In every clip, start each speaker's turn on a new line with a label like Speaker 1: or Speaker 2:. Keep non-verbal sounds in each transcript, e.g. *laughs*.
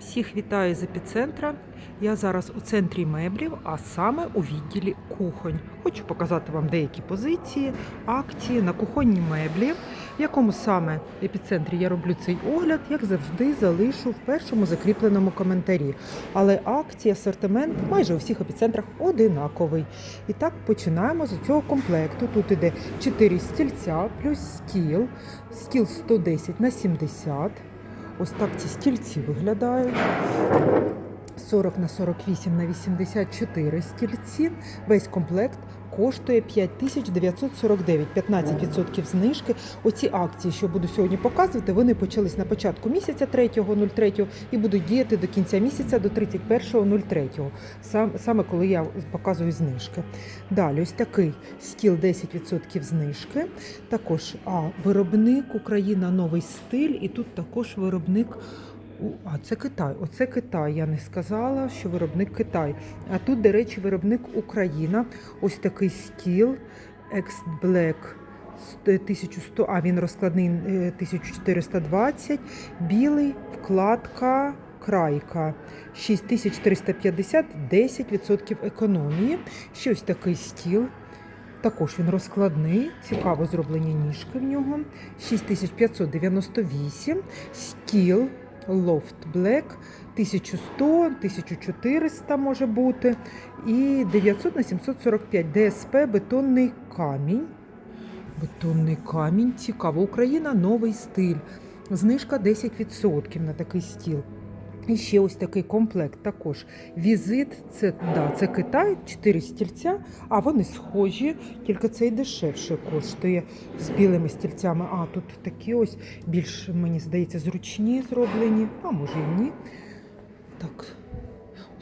Speaker 1: Всіх вітаю з епіцентра. Я зараз у центрі меблів, а саме у відділі кухонь. Хочу показати вам деякі позиції, акції на кухонні меблі, в якому саме епіцентрі я роблю цей огляд, як завжди, залишу в першому закріпленому коментарі. Але акції, асортимент майже у всіх епіцентрах одинаковий. І так починаємо з цього комплекту. Тут іде 4 стільця плюс стіл, стіл 110 на 70. Ось так ці стільці виглядають. 40 на 48 на 84 стільці. Весь комплект коштує 5949, 15% знижки. Оці акції, що буду сьогодні показувати, вони почались на початку місяця 3.03 і будуть діяти до кінця місяця до 31.03, сам- саме коли я показую знижки. Далі ось такий стіл 10% знижки. Також а, виробник Україна новий стиль, і тут також виробник. А це Китай. Оце Китай. Я не сказала, що виробник Китай. А тут, до речі, виробник Україна. Ось такий стіл Ex Black 1100, а він розкладний е, 1420, білий, вкладка. Крайка 6350, 10% економії. Ще ось такий стіл. Також він розкладний, цікаво зроблені ніжки в нього. 6598, стіл Loft Black 1100, 1400 може бути. І 900 на 745 ДСП бетонний камінь. Бетонний камінь. Цікаво. Україна новий стиль. Знижка 10% на такий стіл. І ще ось такий комплект також. Візит, це, да, це Китай, 4 стільця, а вони схожі, тільки цей дешевше коштує з білими стільцями. А тут такі ось більш, мені здається, зручні зроблені, а може і ні. Так.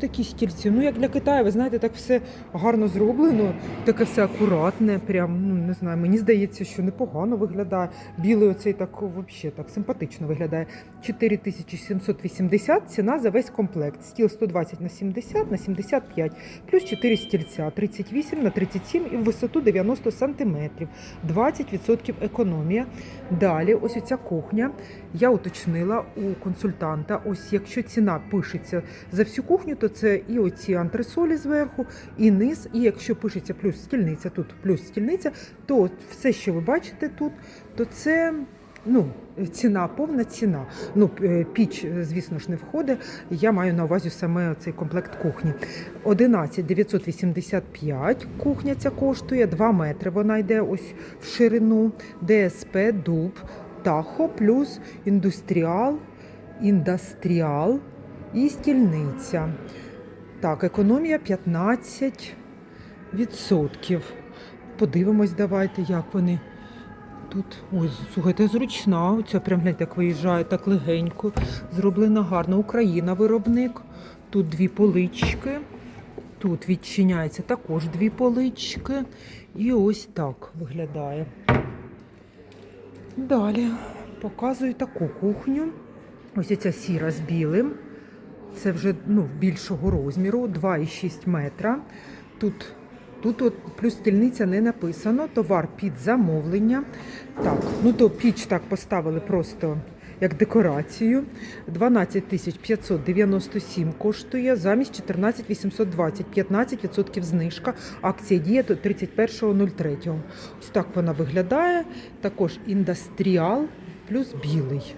Speaker 1: Такі стільці. Ну, як для Китаю, ви знаєте, так все гарно зроблено, таке все акуратне, прям, ну не знаю, мені здається, що непогано виглядає. Білий оцей так взагалі так симпатично виглядає. 4780 ціна за весь комплект. Стіл 120 на 70 на 75, плюс 4 стільця, 38 на 37 і в висоту 90 сантиметрів. 20% економія. Далі, ось оця кухня. Я уточнила у консультанта. Ось якщо ціна пишеться за всю кухню, то це і оці антресолі зверху, і низ. І якщо пишеться плюс стільниця, тут плюс стільниця, то все, що ви бачите тут, то це. Ну, ціна, повна ціна. Ну, е, піч, звісно ж, не входить. Я маю на увазі саме цей комплект кухні. 11 985 кухня ця коштує, 2 метри вона йде ось в ширину, ДСП, дуб, тахо плюс індустріал, індастріал і стільниця. Так, економія 15 відсотків. Подивимось, давайте, як вони. Тут, ой, слухайте, зручна. Оця прям гляньте, як виїжджає так легенько. Зроблена гарно. Україна виробник. Тут дві полички. Тут відчиняється також дві полички. І ось так виглядає. Далі показую таку кухню. Ось ця сіра з білим. Це вже ну, більшого розміру, 2,6 метра. Тут, тут от плюс стільниця не написано, товар під замовлення. Так, ну то піч так поставили просто як декорацію. 12 597 коштує, замість 14 820, 15% знижка. Акція діє до 31.03. Ось так вона виглядає. Також індастріал плюс білий.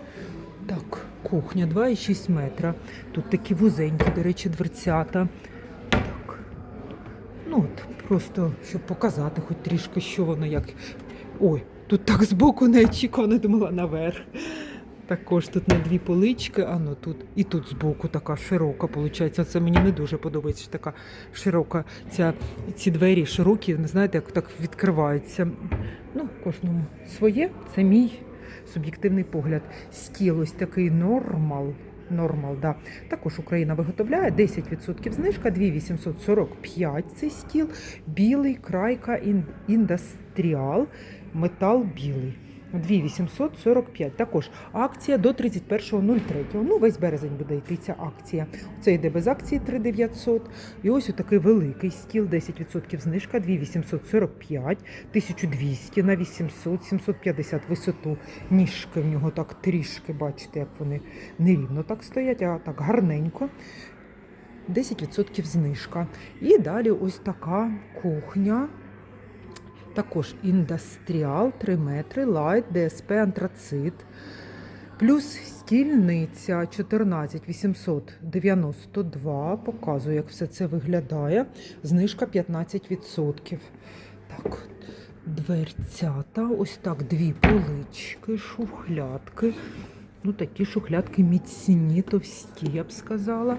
Speaker 1: Так, кухня 2,6 метра. Тут такі вузенькі, до речі, дверцята. Так. Ну от, просто щоб показати хоч трішки, що воно як. Ой, тут так збоку неочікувано думала наверх. Також тут на дві полички, а ну тут і тут збоку така широка, виходить. Це мені не дуже подобається. що Така широка ця, ці двері широкі, не знаєте, як так відкриваються. Ну, кожному своє, це мій суб'єктивний погляд. Стіл ось такий нормал. Нормал, да. Також Україна виготовляє 10% знижка, 2845 цей стіл, білий, крайка, ін- індастріал, метал білий. 2845. Також акція до 31.03. Ну, весь березень буде йти ця акція. Це йде без акції 3900. І ось отакий великий стіл, 10% знижка, 2845, 1200 на 800, 750 висоту. Ніжки в нього так трішки, бачите, як вони нерівно так стоять, а так гарненько. 10% знижка. І далі ось така кухня. Також індастріал 3 метри, лайт, ДСП, антрацит. Плюс стільниця 14 892. Показую, як все це виглядає. Знижка 15%. Так, дверцята. Ось так, дві полички, шухлядки. Ну, такі шухлядки міцні, товсті, я б сказала.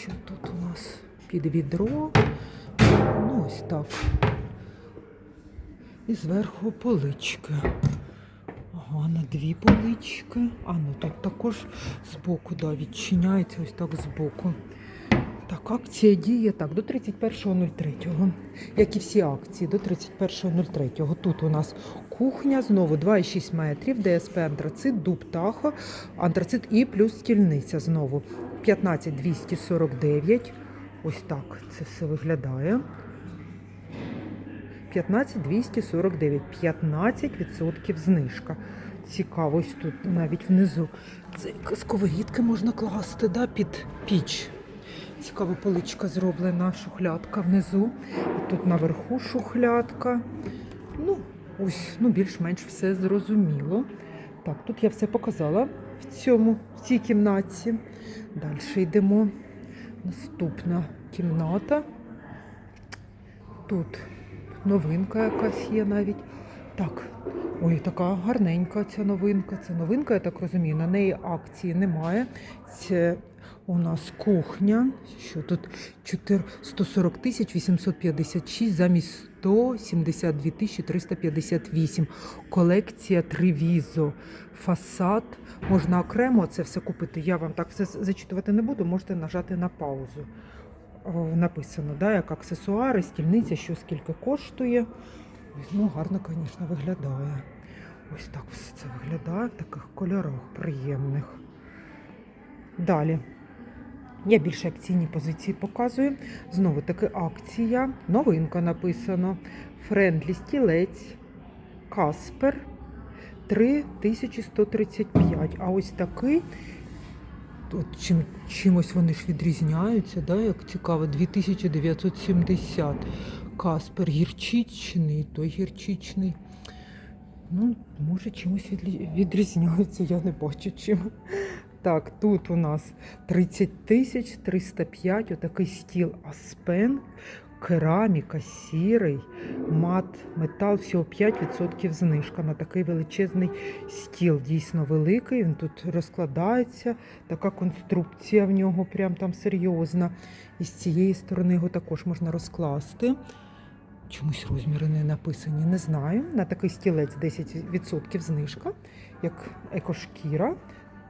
Speaker 1: Що тут у нас під відро? Ну, ось так. І зверху полички. Ага, на дві полички. А ну тут також збоку, да, відчиняється ось так збоку. Так, акція діє так, до 31.03. Як і всі акції, до 31.03. Тут у нас кухня, знову 2,6 метрів, ДСП антрацит, дуб тахо, антрацит і плюс стільниця знову. 15249. Ось так це все виглядає. 15249, 15% знижка. Цікаво, ось тут навіть внизу. Це сковорідки можна класти да, під піч. Цікава поличка зроблена, шухлядка внизу. Тут наверху шухлядка. Ну, ось, ну, більш-менш все зрозуміло. Так, тут я все показала в цьому, в цій кімнаті. Далі йдемо. Наступна кімната. Тут новинка якась є навіть. Так, ой, така гарненька ця новинка. Це новинка, я так розумію. На неї акції немає. Це у нас кухня. Що тут 4 140 тисяч 856 замість 172 тисячі 358. Колекція Тревізо. Фасад. Можна окремо це все купити. Я вам так все зачитувати не буду, можете нажати на паузу. О, Написано, да, як аксесуари, стільниця, що скільки коштує. Ну, гарно, звісно, виглядає. Ось так все це виглядає в таких кольорах приємних. Далі. Я більше акційні позиції показую. Знову таки акція. Новинка написано. Френдлі стілець. Каспер 3135. А ось такий. От чим, чимось вони ж відрізняються, да, як цікаво, 2970. Каспер гірчичний, той гірчичний. Ну, може, чимось відрізняється, я не бачу чим. Так, тут у нас 30 тисяч 305, отакий стіл Аспен, кераміка, сірий, мат, метал, всього 5% знижка на такий величезний стіл. Дійсно великий, він тут розкладається, така конструкція в нього прям там серйозна. І з цієї сторони його також можна розкласти. Чомусь розміри не написані, не знаю. На такий стілець 10% знижка, як екошкіра.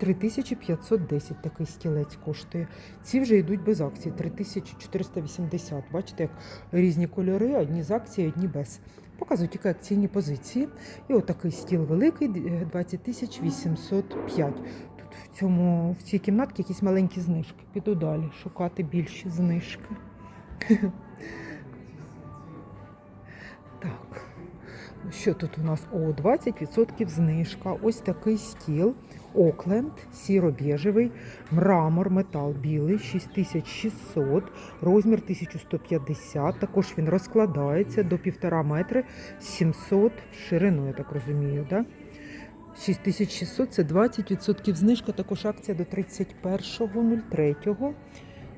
Speaker 1: 3510 такий стілець коштує. Ці вже йдуть без акції 3480. Бачите, як різні кольори, одні з акції, одні без. Показую тільки акційні позиції. І отакий стіл великий 20805. Тут в, цьому, в цій кімнатці якісь маленькі знижки. Піду далі шукати більші знижки. *laughs* Так. Що тут у нас? О, 20% знижка. Ось такий стіл. Окленд, сіро-біжевий, мрамор, метал білий, 6600, розмір 1150. Також він розкладається до 1,5 метри 700 в ширину, я так розумію. Да? 6600 це 20% знижка, також акція до 31.03.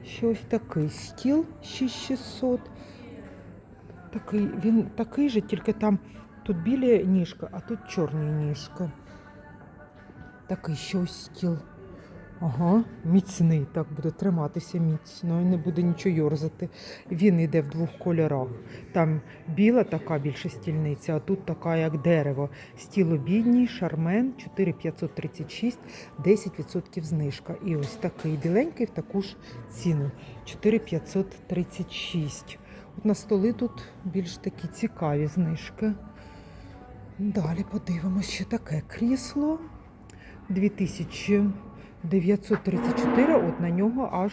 Speaker 1: Ще ось такий стіл 6600. Такий, він такий же, тільки там тут білі ніжка, а тут чорні ніжка. Такий ще стіл. Ага, міцний, так буде триматися міцно, і не буде нічого йорзати. Він йде в двох кольорах. Там біла така більша стільниця, а тут така, як дерево. Стіл обідній, шармен 4536, 10% знижка. І ось такий біленький в таку ж ціну 4536. От на столи тут більш такі цікаві знижки. Далі подивимось, що таке крісло. 2934, от на нього аж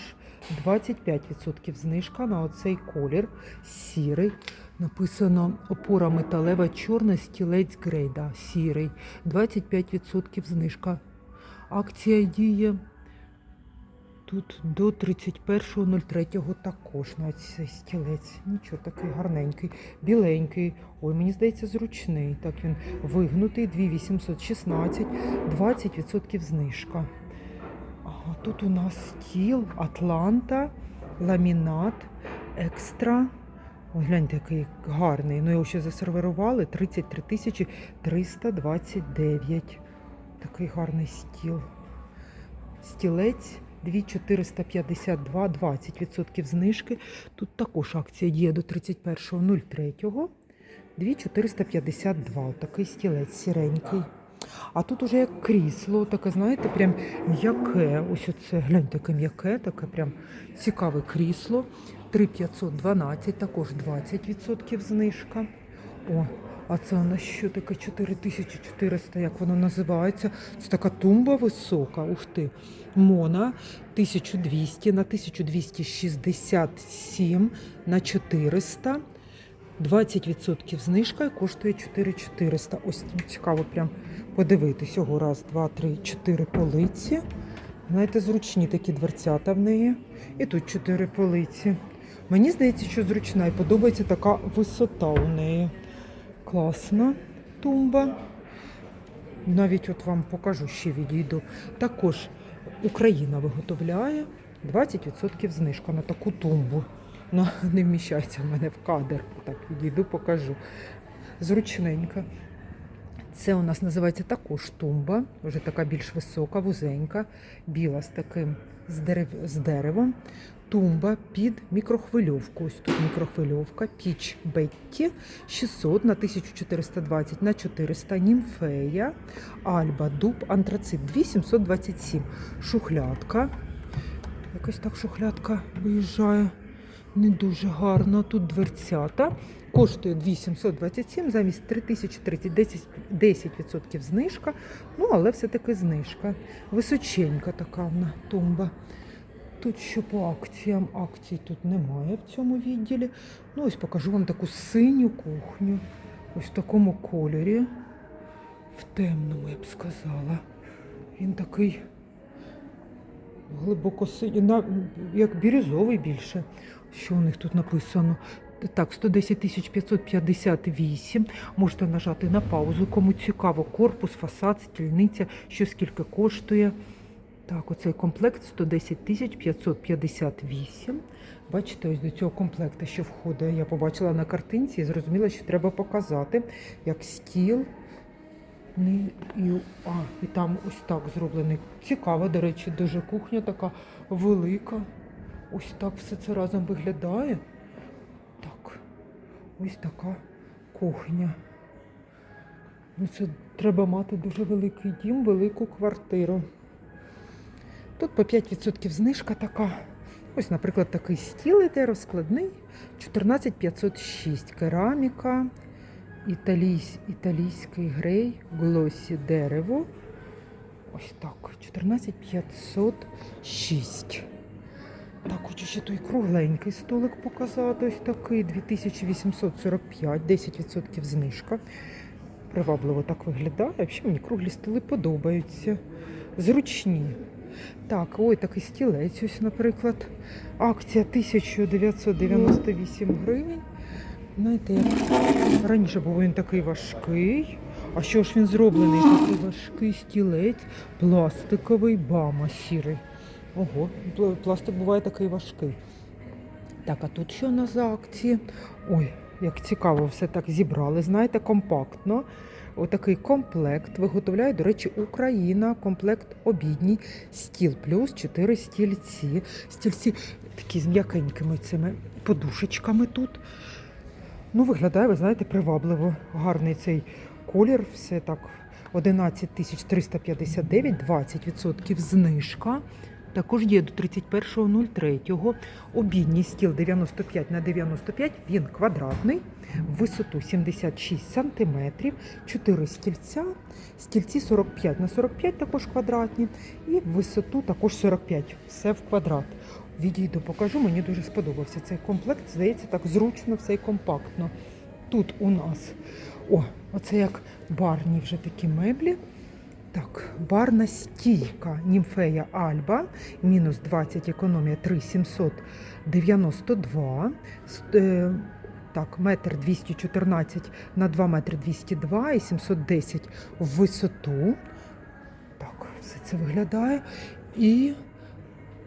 Speaker 1: 25% знижка на оцей колір сірий. Написано опора металева чорна, стілець грейда, сірий. 25% знижка. Акція діє тут до 31.03 також на цей стілець. Нічого такий гарненький, біленький. Ой, мені здається, зручний. Так він вигнутий, 2816, 20% знижка. Ага, тут у нас стіл, Атланта, ламінат, екстра. Ой, гляньте, який гарний. Ну його ще засервірували 33 тисячі 329. Такий гарний стіл. Стілець 2452, 20% знижки. Тут також акція діє до 31.03. 2452, такий стілець сіренький. А тут уже як крісло, таке, знаєте, прям м'яке. Ось оце, гляньте, таке м'яке, таке прям цікаве крісло. 3512, також 20% знижка. О, а це нас що таке 4400, як воно називається? Це така тумба висока. Ух ти. Мона 1200 на 1267 на 400. 20% знижка і коштує 4400. Ось цікаво прям подивитись. Ого, раз, два, три, чотири полиці. Знаєте, зручні такі дверцята в неї. І тут чотири полиці. Мені здається, що зручна і подобається така висота у неї. Класна тумба. Навіть от вам покажу, ще відійду. Також Україна виготовляє 20% знижка на таку тумбу. Ну, *laughs* не вміщається в мене в кадр. Так, відійду, покажу. Зручненька. Це у нас називається також тумба, вже така більш висока, вузенька, біла з таким з, дерев, з деревом. Тумба під мікрохвильовку. Ось тут мікрохвильовка, піч Бетті 600 на 1420 на 400, німфея, альба, дуб, антрацит 2727. Шухлядка. Якось так шухлядка виїжджає. Не дуже гарно. Тут дверцята. Коштує 2727 замість 3030, 10%, 10% знижка. Ну, але все-таки знижка. Височенька така вона тумба. Тут що по акціям? Акцій тут немає в цьому відділі. Ну, ось покажу вам таку синю кухню. Ось в такому кольорі. В темному, я б сказала. Він такий глибоко синій, як бірюзовий більше. Що у них тут написано? Так, 110 558. Можете нажати на паузу. Кому цікаво, корпус, фасад, стільниця, що скільки коштує. Так, оцей комплект 110 558. Бачите, ось до цього комплекту, що входить. Я побачила на картинці і зрозуміла, що треба показати, як стіл. І, а, і там ось так зроблений. Цікаво, до речі, дуже кухня така велика. Ось так все це разом виглядає. Ось така кухня. Ну, це треба мати дуже великий дім, велику квартиру. Тут по 5% знижка така. Ось, наприклад, такий стіл іде розкладний. 14506 кераміка, італійсь, італійський грей, глосі дерево. Ось так. 14506. Так, хочу ще той кругленький столик показати. Ось такий 2845, 10% знижка. Привабливо так виглядає. Взагалі мені круглі столи подобаються. Зручні. Так, ой, такий стілець, ось, наприклад. Акція 1998 гривень. Знаєте, як раніше був він такий важкий. А що ж він зроблений? Такий важкий стілець, пластиковий, бама сірий. Ого, пластик буває такий важкий. Так, а тут що у нас за акції? Ой, як цікаво, все так зібрали, знаєте, компактно. Отакий комплект виготовляє, до речі, Україна. Комплект обідній, стіл плюс 4 стільці. Стільці такі з м'якенькими цими подушечками тут. Ну, виглядає, ви знаєте, привабливо. Гарний цей колір, все так. 11 359, 20% знижка. Також є до 31.03. Обідній стіл 95 на 95, він квадратний, в висоту 76 см, 4 стільця, стільці 45 на 45 також квадратні, і в висоту також 45, все в квадрат. Відійду, покажу, мені дуже сподобався цей комплект. Здається, так зручно, все і компактно. Тут у нас, о, оце як барні вже такі меблі. Так, барна стійка Німфея Альба, мінус 20, економія 3,792. Е, Так, метр 214 на 2 метри 202 і 710 в висоту. Так, все це виглядає. І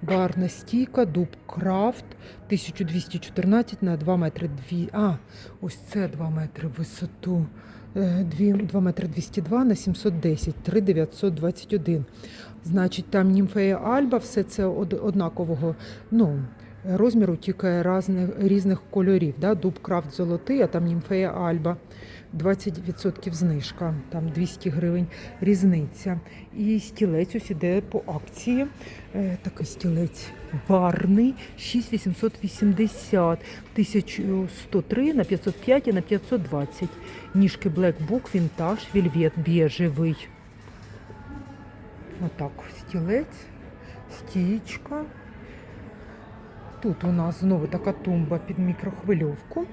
Speaker 1: барна стійка, дуб крафт 1214 на 2 метри 2. А, ось це 2 метри в висоту. 2, 2 метри 202 на 710, 3921. Значить, там німфея Альба, все це од- однакового ну, розміру, тільки різних, різних кольорів. Да? Дуб крафт золотий, а там німфея Альба. 20% знижка, там 200 гривень різниця. І стілець ось іде по акції. Е, такий стілець барний, 6880, 1103 на 505 і на 520. Ніжки Black Book, вінтаж, вільвет біжевий. Отак, стілець, стічка. Тут у нас знову така тумба під мікрохвильовку.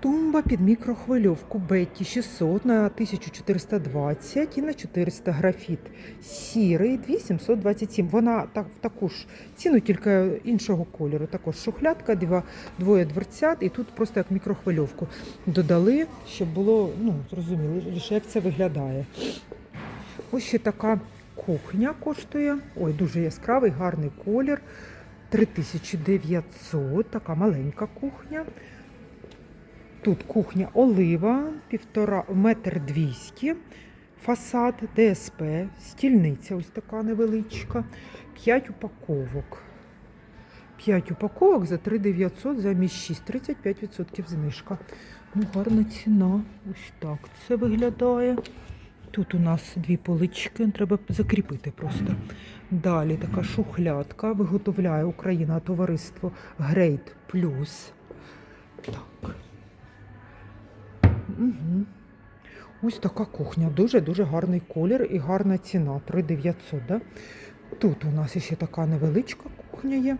Speaker 1: Тумба під мікрохвильовку Бетті 600 на 1420 і на 400 графіт. Сірий 2727. Вона так, в таку ж ціну, тільки іншого кольору. Також шухлядка, два, двоє дверцят, і тут просто як мікрохвильовку додали, щоб було ну, зрозуміло, як це виглядає. Ось ще така кухня коштує. Ой, дуже яскравий, гарний колір. 3900, така маленька кухня. Тут кухня олива, півтора метр двісті, фасад ДСП, стільниця ось така невеличка, 5 упаковок. 5 упаковок за 3900 замість 6, 35% знижка. Ну, гарна ціна. Ось так це виглядає. Тут у нас дві полички, треба закріпити просто. Далі така шухлядка. Виготовляє Україна товариство Грейд Плюс. Так. Угу. Ось така кухня. Дуже-дуже гарний колір і гарна ціна. 3900, да? Тут у нас ще така невеличка кухня є.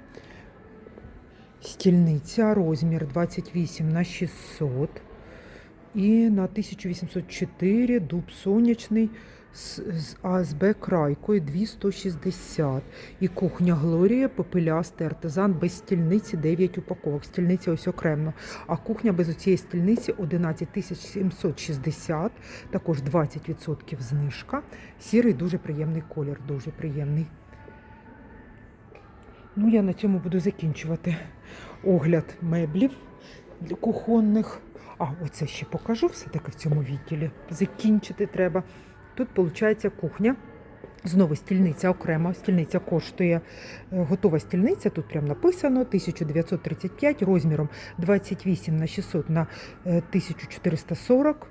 Speaker 1: Стільниця, розмір 28 на 600 і на 1804 дуб сонячний з, з АСБ крайкою 2160. І кухня Глорія, попелястий артизан без стільниці 9 упаковок. Стільниця ось окремо. А кухня без оцієї стільниці 11 760, також 20% знижка. Сірий дуже приємний колір, дуже приємний. Ну, я на цьому буду закінчувати огляд меблів кухонних. А, оце ще покажу все-таки в цьому відділі. Закінчити треба. Тут, виходить, кухня. Знову стільниця окремо. Стільниця коштує е, готова стільниця. Тут прямо написано 1935 розміром 28 на 600 на е, 1440.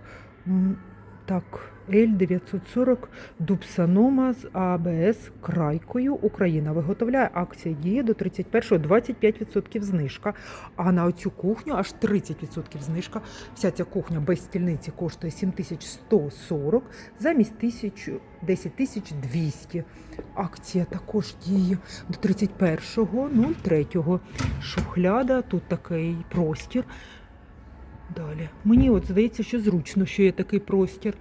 Speaker 1: Так, L940 Дубсанома з АБС крайкою. Україна виготовляє акція діє до 31-го 25% знижка. А на оцю кухню аж 30% знижка. Вся ця кухня без стільниці коштує 7140 замість 1000 10200. Акція також діє до 31.03. Шухляда, тут такий простір. Далі. Мені от здається, що зручно, що є такий простір.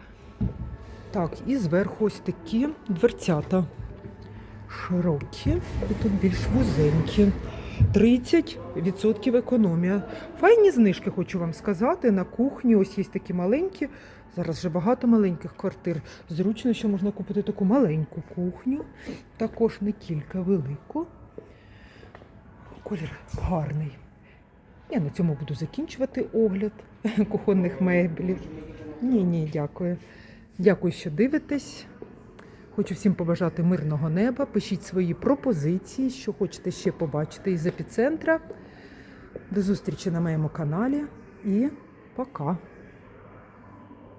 Speaker 1: Так, і зверху ось такі дверцята. Широкі і тут більш вузенькі. 30% економія. Файні знижки, хочу вам сказати. На кухні ось є такі маленькі. Зараз вже багато маленьких квартир. Зручно, що можна купити таку маленьку кухню, також не тільки велику. Колір гарний. Я на цьому буду закінчувати огляд *laughs* кухонних меблів. Ні, ні, дякую. Дякую, що дивитесь. Хочу всім побажати мирного неба. Пишіть свої пропозиції, що хочете ще побачити із епіцентра. До зустрічі на моєму каналі і пока!